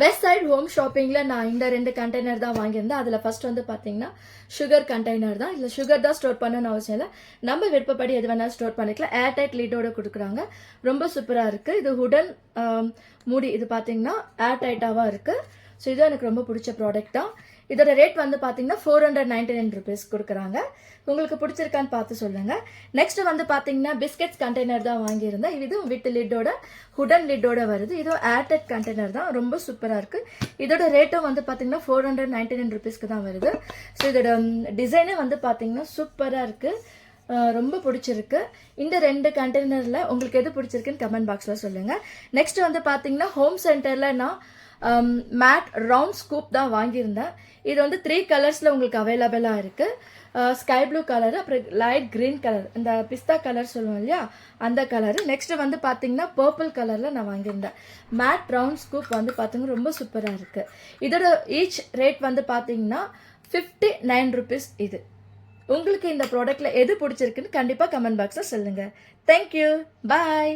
West side home ஷாப்பிங்கில் நான் இந்த ரெண்டு கண்டெய்னர் தான் வாங்கியிருந்தேன். அதில் ஃபஸ்ட் வந்து பார்த்தீங்கன்னா சுகர் கண்டெய்னர் தான். இல்லை சுகர் தான் ஸ்டோர் பண்ணணும்னு அவசியம் இல்லை. நம்ம விருப்பப்படி எது வேணாலும் ஸ்டோர் பண்ணிக்கலாம். ஏர்டைட் லீடோட கொடுக்குறாங்க. ரொம்ப சூப்பராக இருக்குது இது உடன் மூடி இது பார்த்தீங்கன்னா ஏர்டைட்டாகவும் இருக்குது ஸோ இது எனக்கு ரொம்ப பிடிச்ச ப்ராடக்ட் தான். இதோட ரேட் வந்து பார்த்தீங்கன்னா four hundred ninety nine rupees கொடுக்குறாங்க. உங்களுக்கு பிடிச்சிருக்கான்னு பார்த்து சொல்லுங்கள் நெக்ஸ்ட் வந்து பார்த்தீங்கன்னா பிஸ்கெட்ஸ் கண்டெய்னர் தான் வாங்கியிருந்தேன். இதுவும் வித் லிட்டோட ஹுடன் லிட்டோட வருது. இதுவும் ஏர்டெட் கண்டெய்னர் தான். ரொம்ப சூப்பராக இருக்குது இதோட ரேட்டும் வந்து பார்த்தீங்கன்னா ஃபோர் ஹண்ட்ரட் நைன்டி நைன் ருபீஸ்க்கு தான் வருது. ஸோ இதோட டிசைனே வந்து பார்த்தீங்கன்னா சூப்பராக இருக்குது ரொம்ப பிடிச்சிருக்கு. இந்த ரெண்டு கண்டெய்னரில் உங்களுக்கு எது பிடிச்சிருக்குன்னு கமெண்ட் பாக்ஸில் சொல்லுங்கள் நெக்ஸ்ட் வந்து பார்த்தீங்கன்னா ஹோம் சென்டரில் நான் மேட் ரவுண்ட் ஸ்கூப் தான் வாங்கியிருந்தேன். இது வந்து த்ரீ கலர்ஸில் உங்களுக்கு அவைலபிளாக இருக்குது ஸ்கை ப்ளூ கலர் அப்புறம் லைட் க்ரீன் கலர் இந்த பிஸ்தா கலர் சொல்லுவோம் இல்லையா? அந்த கலரு நெக்ஸ்ட் வந்து பார்த்தீங்கன்னா பர்பிள் கலரில் நான் வாங்கியிருந்தேன். மேட் ரவுண்ட் ஸ்கூப் வந்து பார்த்தீங்கன்னா ரொம்ப சூப்பராக இருக்குது இதோட ஈச் ரேட் வந்து பார்த்தீங்கன்னா ஃபிஃப்டி நைன் ருபீஸ் இது. உங்களுக்கு இந்த ப்ராடக்ட்டில் எது பிடிச்சிருக்குன்னு கண்டிப்பாக கமெண்ட் பாக்ஸில் சொல்லுங்கள் தேங்க்யூ பாய்